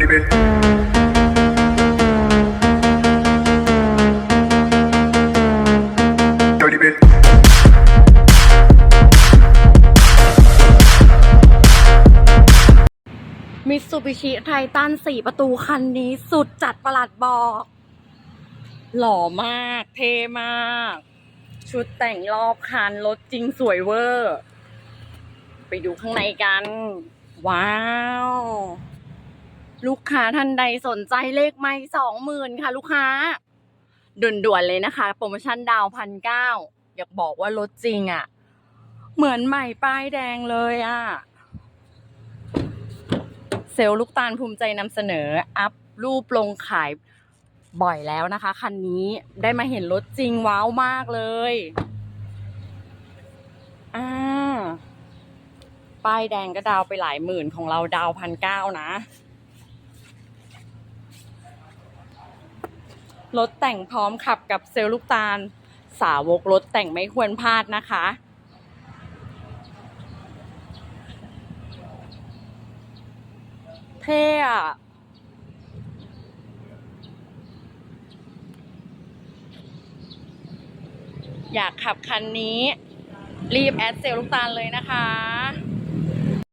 มิตซูบิชิไททันสี่ประตูคันนี้สุดจัดประหลัดบอก หล่อมาก เท่มาก ชุดแต่งรอบคัน รถจริงสวยเวอร์ ไปดูข้างในกัน ว้าว ลูกค้าท่านใดสนใจเลขไม่สองหมื่นค่ะลูกค้า ด่วนๆเลยนะคะ โปรโมชั่นดาวพันเก้าอยากบอกว่ารถจริงอะ่ะ เหมือนใหม่ป้ายแดงเลยอะ่ะ เซลล์ลูกตาลภูมิใจนำเสนอ อัพรูปลงขายบ่อยแล้วนะคะ คันนี้ได้มาเห็นรถจริงว้าวมากเลยอ่าป้ายแดงก็ดาวไปหลายหมื่นของเราดาวพันเก้านะ รถแต่งพร้อมขับกับเซลล์ลูกตาล สาวกรถแต่งไม่ควรพลาดนะคะ เท่อะอยากขับคันนี้ รีบแอดเซลลูกตาลเลยนะคะ